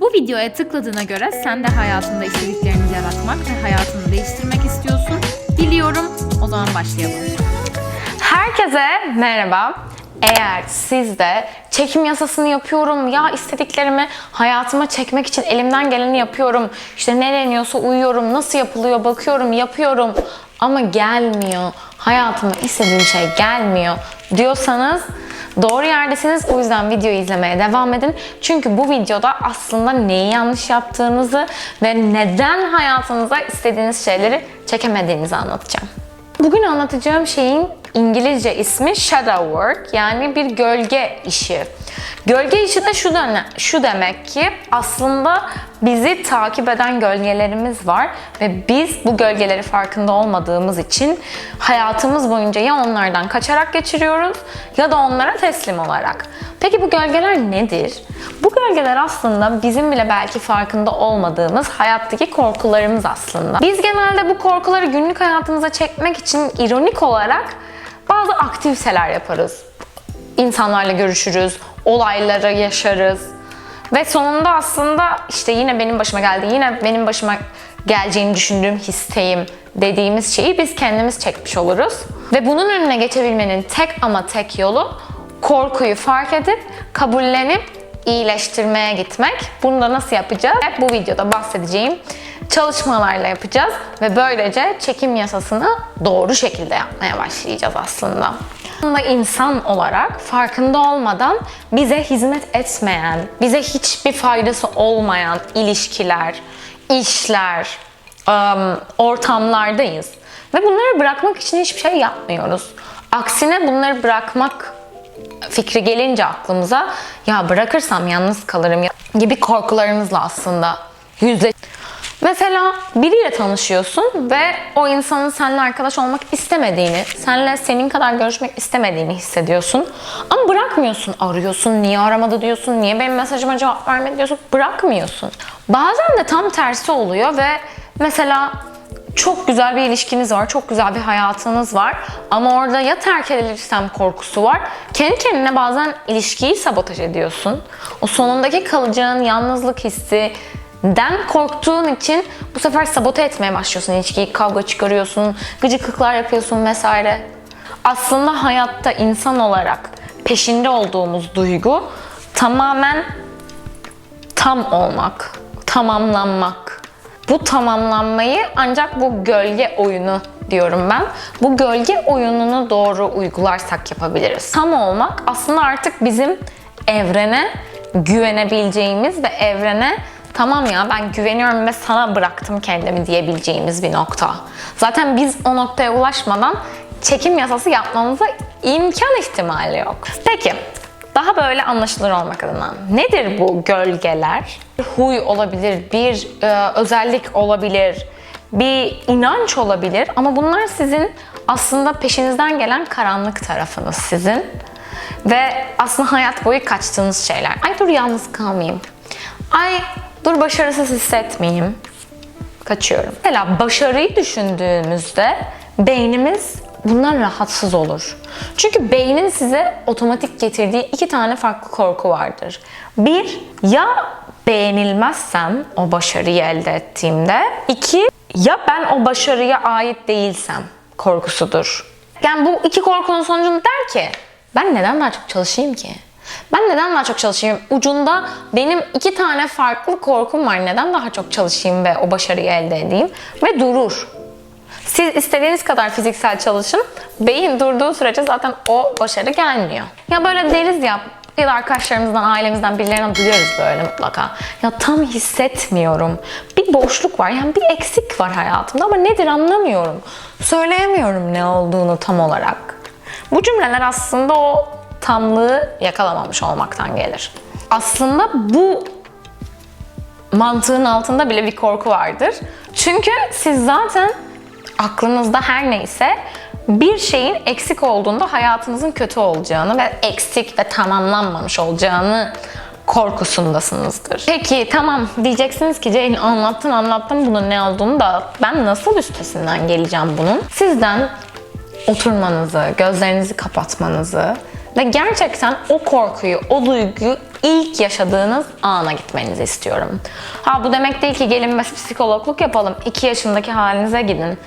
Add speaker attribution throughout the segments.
Speaker 1: Bu videoya tıkladığına göre sen de hayatında istediklerini yaratmak ve hayatını değiştirmek istiyorsun. Biliyorum. O zaman başlayalım.
Speaker 2: Herkese merhaba. Eğer siz de çekim yasasını yapıyorum, ya istediklerimi hayatıma çekmek için elimden geleni yapıyorum, işte ne deniyorsa uyuyorum, nasıl yapılıyor bakıyorum, yapıyorum ama gelmiyor, hayatıma istediğim şey gelmiyor diyorsanız doğru yerdesiniz. O yüzden videoyu izlemeye devam edin. Çünkü bu videoda aslında neyi yanlış yaptığınızı ve neden hayatınıza istediğiniz şeyleri çekemediğinizi anlatacağım. Bugün anlatacağım şeyin İngilizce ismi shadow work yani bir gölge işi. Gölge işi de şu, dene- şu demek ki aslında bizi takip eden gölgelerimiz var ve biz bu gölgeleri farkında olmadığımız için hayatımız boyunca ya onlardan kaçarak geçiriyoruz ya da onlara teslim olarak. Peki bu gölgeler nedir? Bu gölgeler aslında bizim bile belki farkında olmadığımız hayattaki korkularımız aslında. Biz genelde bu korkuları günlük hayatımıza çekmek için ironik olarak bazı aktiviteler yaparız. İnsanlarla görüşürüz, olayları yaşarız. Ve sonunda aslında işte yine benim başıma geldi, yine benim başıma geleceğini düşündüğüm histeyim dediğimiz şeyi biz kendimiz çekmiş oluruz. Ve bunun önüne geçebilmenin tek ama tek yolu korkuyu fark edip, kabullenip iyileştirmeye gitmek. Bunu da nasıl yapacağız? Hep bu videoda bahsedeceğim çalışmalarla yapacağız ve böylece çekim yasasını doğru şekilde yapmaya başlayacağız aslında. Aslında insan olarak farkında olmadan bize hizmet etmeyen, bize hiçbir faydası olmayan ilişkiler, işler, ım, ortamlardayız. Ve bunları bırakmak için hiçbir şey yapmıyoruz. Aksine bunları bırakmak fikri gelince aklımıza ya bırakırsam yalnız kalırım gibi korkularımızla aslında yüzle. Mesela biriyle tanışıyorsun ve o insanın seninle arkadaş olmak istemediğini, seninle senin kadar görüşmek istemediğini hissediyorsun. Ama bırakmıyorsun. Arıyorsun, niye aramadı diyorsun, niye benim mesajıma cevap vermedi diyorsun. Bırakmıyorsun. Bazen de tam tersi oluyor ve mesela çok güzel bir ilişkiniz var, çok güzel bir hayatınız var ama orada ya terk edilirsem korkusu var. Kendi kendine bazen ilişkiyi sabotaj ediyorsun. O sonundaki kalacağın yalnızlık hissi den korktuğun için bu sefer sabote etmeye başlıyorsun ilişkiyi, kavga çıkarıyorsun, gıcıklıklar yapıyorsun vesaire. Aslında hayatta insan olarak peşinde olduğumuz duygu tamamen tam olmak, tamamlanmak. Bu tamamlanmayı ancak bu gölge oyunu diyorum ben. Bu gölge oyununu doğru uygularsak yapabiliriz. Tam olmak aslında artık bizim evrene güvenebileceğimiz ve evrene tamam ya ben güveniyorum ve sana bıraktım kendimi diyebileceğimiz bir nokta. Zaten biz o noktaya ulaşmadan çekim yasası yapmamıza imkan ihtimali yok. Peki daha böyle anlaşılır olmak adına nedir bu gölgeler? Huy olabilir, bir e, özellik olabilir, bir inanç olabilir ama bunlar sizin aslında peşinizden gelen karanlık tarafınız sizin. Ve aslında hayat boyu kaçtığınız şeyler. Ay dur yalnız kalmayayım. Ay dur başarısız hissetmeyeyim. Kaçıyorum. Mesela başarıyı düşündüğümüzde beynimiz bundan rahatsız olur. Çünkü beynin size otomatik getirdiği iki tane farklı korku vardır. Bir, ya beğenilmezsem o başarıyı elde ettiğimde. iki ya ben o başarıya ait değilsem korkusudur. Yani bu iki korkunun sonucunda der ki ben neden daha çok çalışayım ki? Ben neden daha çok çalışayım? Ucunda benim iki tane farklı korkum var. Neden daha çok çalışayım ve o başarıyı elde edeyim? Ve durur. Siz istediğiniz kadar fiziksel çalışın. Beyin durduğu sürece zaten o başarı gelmiyor. Ya böyle deriz ya ya da arkadaşlarımızdan, ailemizden birilerinden duyuyoruz böyle mutlaka. Ya tam hissetmiyorum. Bir boşluk var. Yani bir eksik var hayatımda ama nedir anlamıyorum. Söyleyemiyorum ne olduğunu tam olarak. Bu cümleler aslında o tamlığı yakalamamış olmaktan gelir. Aslında bu mantığın altında bile bir korku vardır. Çünkü siz zaten aklınızda her neyse bir şeyin eksik olduğunda hayatınızın kötü olacağını ve eksik ve tamamlanmamış olacağını korkusundasınızdır. Peki tamam diyeceksiniz ki Ceylin anlattın anlattın bunun ne olduğunu da ben nasıl üstesinden geleceğim bunun? Sizden oturmanızı, gözlerinizi kapatmanızı ve gerçekten o korkuyu, o duyguyu ilk yaşadığınız ana gitmenizi istiyorum. Ha bu demek değil ki gelin biz psikologluk yapalım. 2 yaşındaki halinize gidin.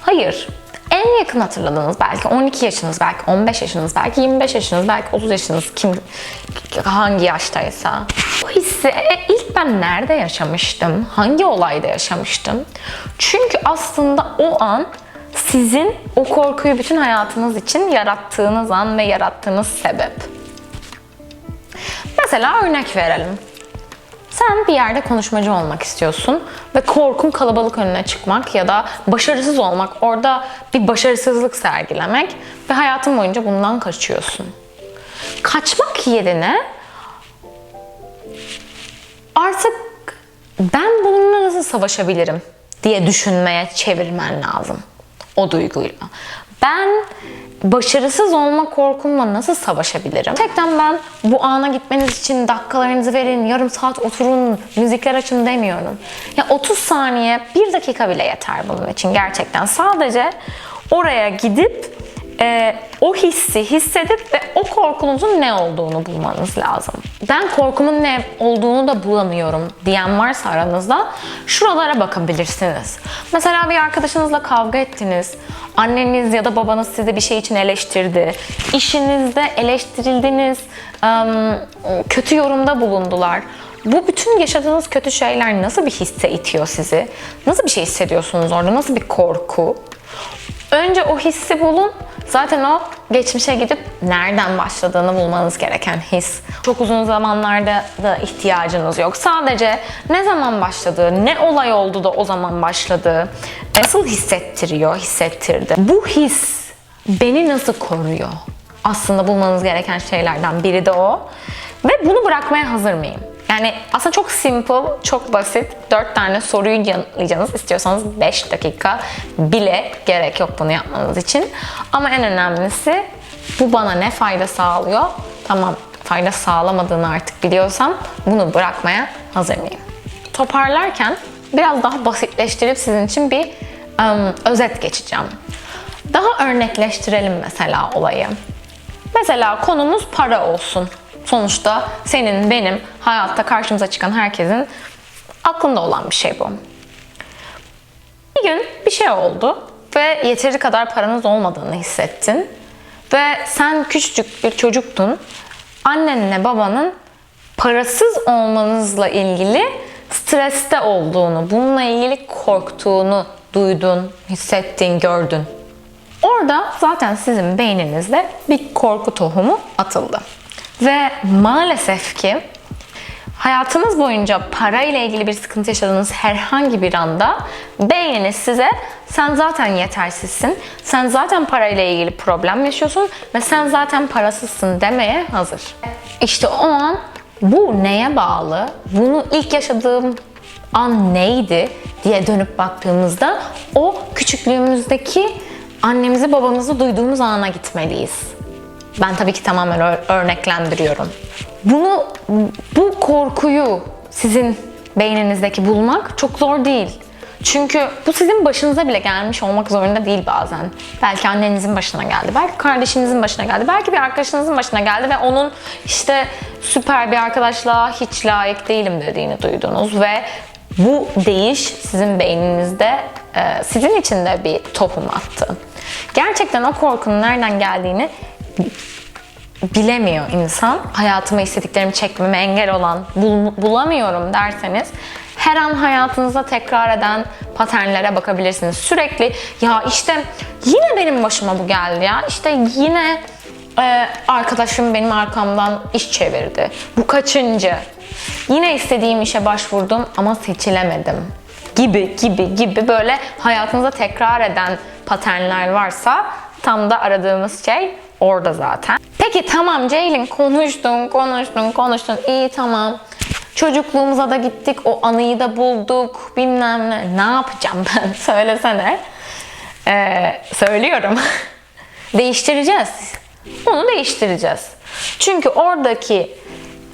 Speaker 2: Hayır. En yakın hatırladığınız belki 12 yaşınız, belki 15 yaşınız, belki 25 yaşınız, belki 30 yaşınız kim hangi yaştaysa. Bu hissi e, ilk ben nerede yaşamıştım? Hangi olayda yaşamıştım? Çünkü aslında o an sizin o korkuyu bütün hayatınız için yarattığınız an ve yarattığınız sebep. Mesela örnek verelim. Sen bir yerde konuşmacı olmak istiyorsun ve korkun kalabalık önüne çıkmak ya da başarısız olmak, orada bir başarısızlık sergilemek ve hayatın boyunca bundan kaçıyorsun. Kaçmak yerine artık ben bununla nasıl savaşabilirim diye düşünmeye çevirmen lazım o duyguyla. Ben başarısız olma korkumla nasıl savaşabilirim? Gerçekten ben bu ana gitmeniz için dakikalarınızı verin, yarım saat oturun, müzikler açın demiyorum. Ya 30 saniye, 1 dakika bile yeter bunun için gerçekten. Sadece oraya gidip e, o hissi hissedip ve o korkunuzun ne olduğunu bulmanız lazım. Ben korkumun ne olduğunu da bulamıyorum diyen varsa aranızda şuralara bakabilirsiniz. Mesela bir arkadaşınızla kavga ettiniz. Anneniz ya da babanız sizi bir şey için eleştirdi. İşinizde eleştirildiniz. Kötü yorumda bulundular. Bu bütün yaşadığınız kötü şeyler nasıl bir hisse itiyor sizi? Nasıl bir şey hissediyorsunuz orada? Nasıl bir korku? Önce o hissi bulun. Zaten o geçmişe gidip nereden başladığını bulmanız gereken his. Çok uzun zamanlarda da ihtiyacınız yok. Sadece ne zaman başladı, ne olay oldu da o zaman başladı, nasıl hissettiriyor, hissettirdi. Bu his beni nasıl koruyor? Aslında bulmanız gereken şeylerden biri de o. Ve bunu bırakmaya hazır mıyım? Yani aslında çok simple, çok basit. 4 tane soruyu yanıtlayacaksınız. İstiyorsanız 5 dakika bile gerek yok bunu yapmanız için. Ama en önemlisi bu bana ne fayda sağlıyor? Tamam fayda sağlamadığını artık biliyorsam bunu bırakmaya hazır mıyım? Toparlarken biraz daha basitleştirip sizin için bir ım, özet geçeceğim. Daha örnekleştirelim mesela olayı. Mesela konumuz para olsun. Sonuçta senin, benim, hayatta karşımıza çıkan herkesin aklında olan bir şey bu. Bir gün bir şey oldu ve yeteri kadar paranız olmadığını hissettin. Ve sen küçücük bir çocuktun. Annenle babanın parasız olmanızla ilgili streste olduğunu, bununla ilgili korktuğunu duydun, hissettin, gördün. Orada zaten sizin beyninizde bir korku tohumu atıldı. Ve maalesef ki hayatınız boyunca para ile ilgili bir sıkıntı yaşadığınız herhangi bir anda beyniniz size sen zaten yetersizsin, sen zaten para ile ilgili problem yaşıyorsun ve sen zaten parasızsın demeye hazır. İşte o an bu neye bağlı? Bunu ilk yaşadığım an neydi diye dönüp baktığımızda o küçüklüğümüzdeki annemizi babamızı duyduğumuz ana gitmeliyiz. Ben tabii ki tamamen ör- örneklendiriyorum. Bunu, bu korkuyu sizin beyninizdeki bulmak çok zor değil. Çünkü bu sizin başınıza bile gelmiş olmak zorunda değil bazen. Belki annenizin başına geldi, belki kardeşinizin başına geldi, belki bir arkadaşınızın başına geldi ve onun işte süper bir arkadaşla hiç layık değilim dediğini duydunuz ve bu değiş sizin beyninizde e, sizin için de bir tohum attı. Gerçekten o korkunun nereden geldiğini bilemiyor insan. Hayatıma istediklerimi çekmeme engel olan bul- bulamıyorum derseniz her an hayatınızda tekrar eden paternlere bakabilirsiniz. Sürekli ya işte yine benim başıma bu geldi ya. İşte yine e, arkadaşım benim arkamdan iş çevirdi. Bu kaçıncı? Yine istediğim işe başvurdum ama seçilemedim. Gibi gibi gibi böyle hayatınızda tekrar eden paternler varsa tam da aradığımız şey orada zaten. Peki tamam Ceylin konuştun, konuştun, konuştun. İyi tamam. Çocukluğumuza da gittik, o anıyı da bulduk, bilmem ne. Ne yapacağım ben? Söylesene. Ee, söylüyorum. Değiştireceğiz. Onu değiştireceğiz. Çünkü oradaki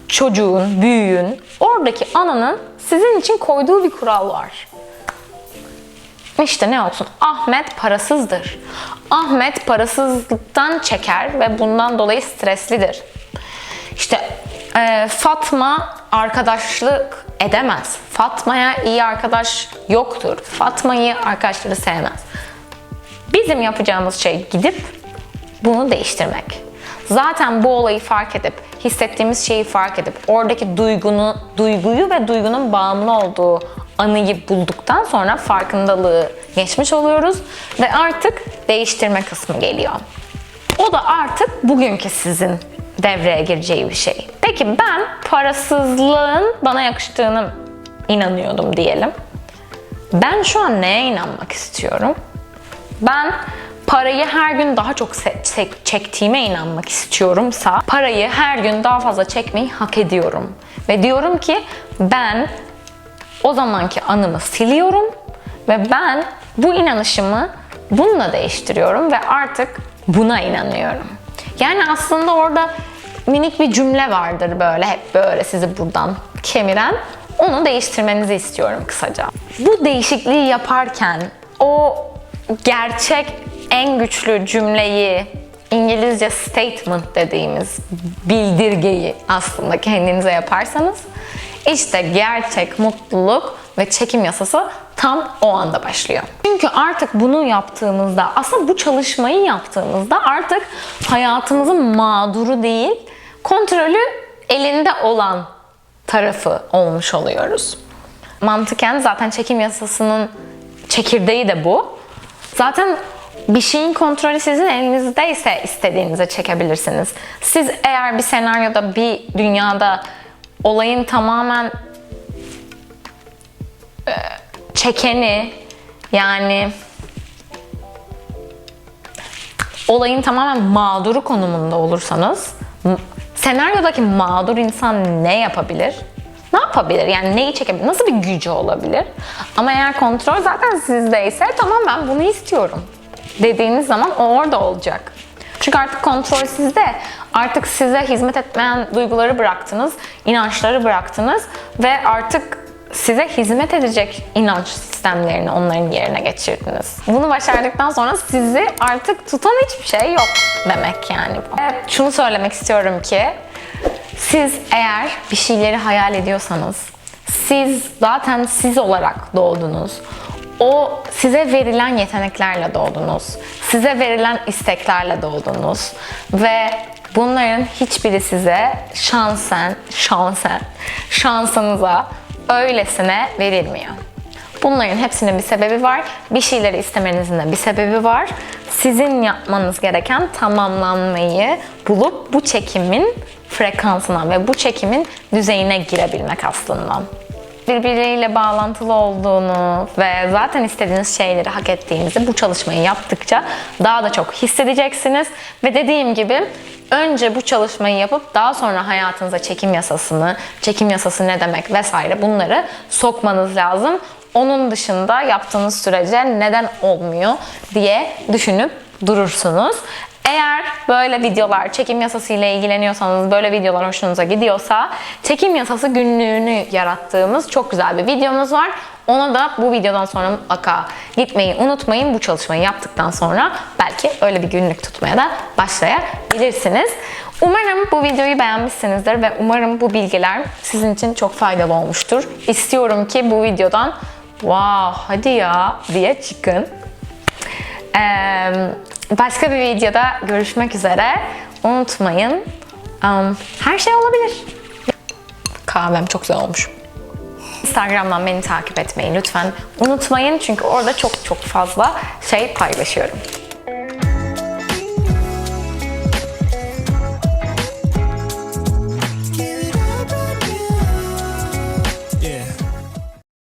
Speaker 2: çocuğun, büyüğün, oradaki ananın sizin için koyduğu bir kural var. İşte ne olsun? Ahmet parasızdır. Ahmet parasızlıktan çeker ve bundan dolayı streslidir. İşte Ee, Fatma arkadaşlık edemez. Fatma'ya iyi arkadaş yoktur. Fatma'yı arkadaşları sevmez. Bizim yapacağımız şey gidip bunu değiştirmek. Zaten bu olayı fark edip, hissettiğimiz şeyi fark edip, oradaki duygunu, duyguyu ve duygunun bağımlı olduğu anıyı bulduktan sonra farkındalığı geçmiş oluyoruz ve artık değiştirme kısmı geliyor. O da artık bugünkü sizin devreye gireceği bir şey. Peki ben parasızlığın bana yakıştığını inanıyordum diyelim. Ben şu an neye inanmak istiyorum? Ben parayı her gün daha çok çektiğime inanmak istiyorumsa parayı her gün daha fazla çekmeyi hak ediyorum. Ve diyorum ki ben o zamanki anımı siliyorum ve ben bu inanışımı bununla değiştiriyorum ve artık buna inanıyorum. Yani aslında orada minik bir cümle vardır böyle hep böyle sizi buradan kemiren. Onu değiştirmenizi istiyorum kısaca. Bu değişikliği yaparken o gerçek en güçlü cümleyi İngilizce statement dediğimiz bildirgeyi aslında kendinize yaparsanız işte gerçek mutluluk ve çekim yasası tam o anda başlıyor. Çünkü artık bunu yaptığımızda, aslında bu çalışmayı yaptığımızda artık hayatımızın mağduru değil, kontrolü elinde olan tarafı olmuş oluyoruz. Mantıken zaten çekim yasasının çekirdeği de bu. Zaten bir şeyin kontrolü sizin elinizdeyse istediğinize çekebilirsiniz. Siz eğer bir senaryoda, bir dünyada olayın tamamen e, çekeni yani olayın tamamen mağduru konumunda olursanız senaryodaki mağdur insan ne yapabilir? Ne yapabilir? Yani neyi çekebilir? Nasıl bir gücü olabilir? Ama eğer kontrol zaten sizdeyse tamam ben bunu istiyorum dediğiniz zaman o orada olacak. Çünkü artık kontrol sizde. Artık size hizmet etmeyen duyguları bıraktınız, inançları bıraktınız ve artık size hizmet edecek inanç sistemlerini onların yerine geçirdiniz. Bunu başardıktan sonra sizi artık tutan hiçbir şey yok demek yani bu. Evet, şunu söylemek istiyorum ki siz eğer bir şeyleri hayal ediyorsanız siz zaten siz olarak doğdunuz. O size verilen yeteneklerle doğdunuz. Size verilen isteklerle doğdunuz. Ve bunların hiçbiri size şansen, şansen, şansınıza öylesine verilmiyor. Bunların hepsinin bir sebebi var. Bir şeyleri istemenizin de bir sebebi var. Sizin yapmanız gereken tamamlanmayı bulup bu çekimin frekansına ve bu çekimin düzeyine girebilmek aslında birbiriyle bağlantılı olduğunu ve zaten istediğiniz şeyleri hak ettiğinizi bu çalışmayı yaptıkça daha da çok hissedeceksiniz. Ve dediğim gibi önce bu çalışmayı yapıp daha sonra hayatınıza çekim yasasını, çekim yasası ne demek vesaire bunları sokmanız lazım. Onun dışında yaptığınız sürece neden olmuyor diye düşünüp durursunuz. Eğer böyle videolar, çekim yasası ile ilgileniyorsanız, böyle videolar hoşunuza gidiyorsa, çekim yasası günlüğünü yarattığımız çok güzel bir videomuz var. Ona da bu videodan sonra mutlaka gitmeyi unutmayın. Bu çalışmayı yaptıktan sonra belki öyle bir günlük tutmaya da başlayabilirsiniz. Umarım bu videoyu beğenmişsinizdir ve umarım bu bilgiler sizin için çok faydalı olmuştur. İstiyorum ki bu videodan wow hadi ya diye çıkın. Ee, başka bir videoda görüşmek üzere. Unutmayın. um, her şey olabilir. Kahvem çok güzel olmuş. Instagram'dan beni takip etmeyi lütfen unutmayın. Çünkü orada çok çok fazla şey paylaşıyorum.